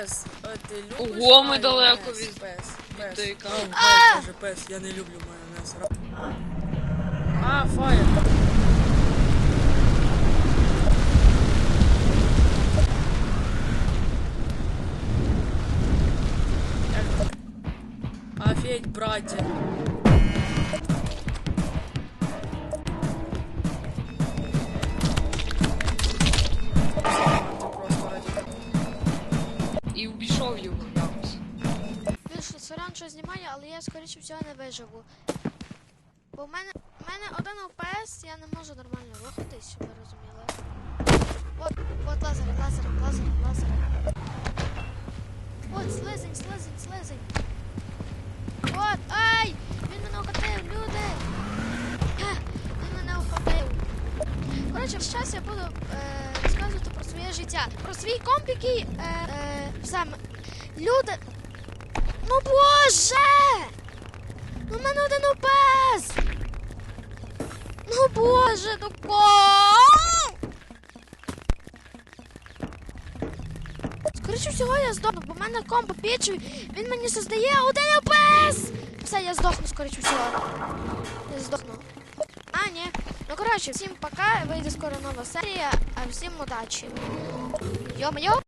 Пес, а ти любиш Ого, ми майонез? далеко від- Пес, пес. Дейка. А, Пес, каже, пес, я не люблю майонез. А, фаєр. Офігеть, братья. І обійшов його якось. Більше Соран що знімаю, але я скоріше всього не виживу. Бо в мене, в мене один ОПС, я не можу нормально рухатись, щоб ви розуміли. От, от лазер, лазер, лазер, лазер. От, слизень, слизень, слизень. От, ай! Він мене охотив, люди! Ха, Він мене охотив. Коротше, зараз я буду е, розказувати про своє життя. Про свій комп, який е, е, все, люди. Ну боже! Ну мене один ОПС! Ну боже, ну ко! Скоріше всього я здохну, бо в мене комп пічий, він мені создає один ОПС! Все, я здохну, скоріше всього. Я здохну. А, ні. Ну коротше, всім пока, вийде скоро нова серія, а всім удачі. Йо-моє!